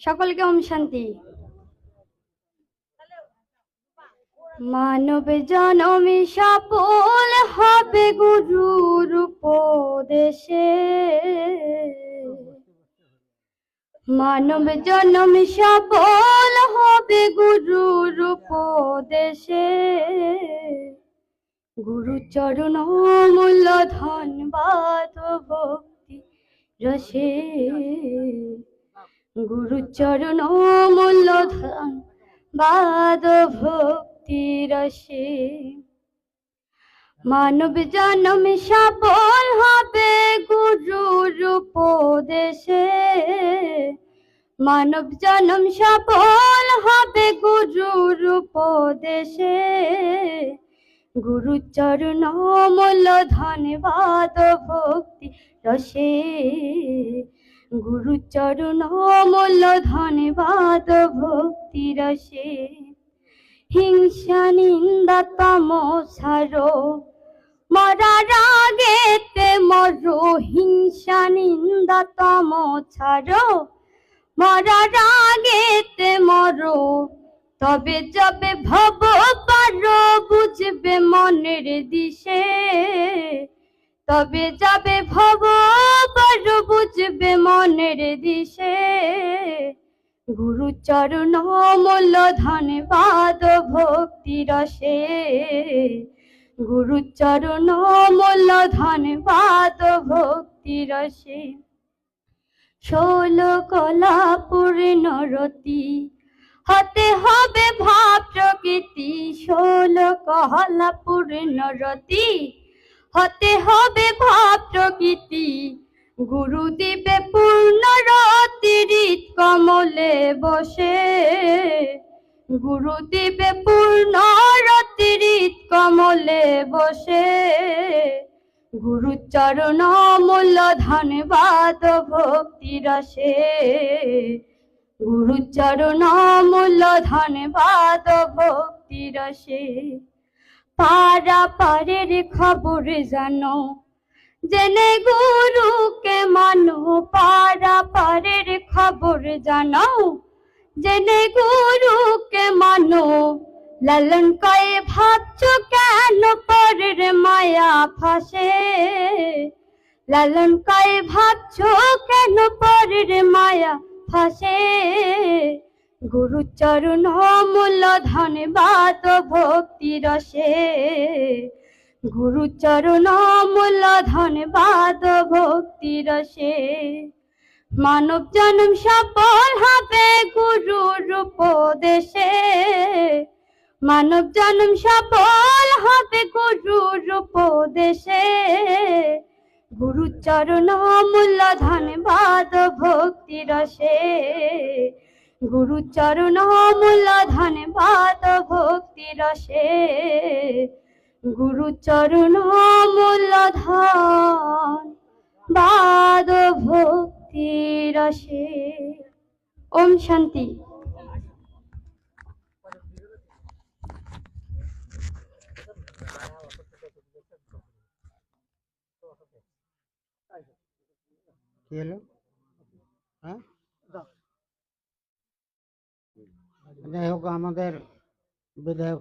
সকলকে ওম শান্তি। মানব জনমে সফল হবে গুরুর উপদেশে। মানব জনম সফল হবে গুরুর উপদেশে। গুরু চরণ মূল্য ধনবাদ ভক্তি রসে। গুরু চরণ মূল্য ধন বাদ ভক্তি রসে। মানব জন্ম সফল হবে গুরুর উপদেশে। মানব জন্ম সফল হবে গুরুর উপদেশে। গুরু চরণ মূল্য ধন্যবাদ ভক্তি রসে। গুরু চরণ মূল্য ধন্যবাদ ভক্তি রসে হিংসা নিন্দা তম সারো মরার আগেতে মরো হিংসা নিন্দা তম ছাড়ো মরার আগেতে মরো, তবে যাবে ভব পারো বুঝবে মনের দিশে। তবে যাবে ভব পারো বুঝবে মনের দিশে। গুরু চরণ মূল্য ধন্যবাদ ভক্তি রসে। গুরু চরণ মূল্য ধন্যবাদ ভক্তি রসে। ষোল কলা পূর্ণরতি হতে হবে ভাব প্রকৃতি। ষোল কলা পূর্ণরতি হতে হবে ভাব প্রকৃতি গুরু দিবে পূর্ণ রতিরিত কমলে বসে। গুরু দিবে পূর্ণ রতিরিত কমলে বসে। গুরু চরণ মূল্য ধন্যবাদ ভক্তি রসে। গুরু চরণ মূল্য ধন্যবাদ ভক্তি রসে। পারা পারের খবর জানো। জেনে গুরুকে মানো পারা পারের খবর জানো। জেনে গুরুকে মানো, লালন কয়ে ভাবছ কেন পরের মায়া ফাঁসে লালন কয়ে ভাবছ কেন পরের মায়া ফাঁসে গুরু চরণ মূল্য ধন্যবাদ ভক্তি রসে। গুরু চরণ মূল্য ধন্যবাদ ভক্তি রসে। মানব জন্ম সফল হবে গুরুর উপদেশে। মানব জন্ম সফল হবে গুরুর উপদেশে। গুরু চরণ মূল্য ধন্যবাদ ভক্তি রসে। গুরু চরণ মূল্য ধন্যবাদ ভক্তি রসে। গুরু চরণ মূল্য ধন বাদ ভক্তি রসে। ওম শান্তি। কি হলো? হ্যাঁ? যাই হোক আমাদের বিধায়ক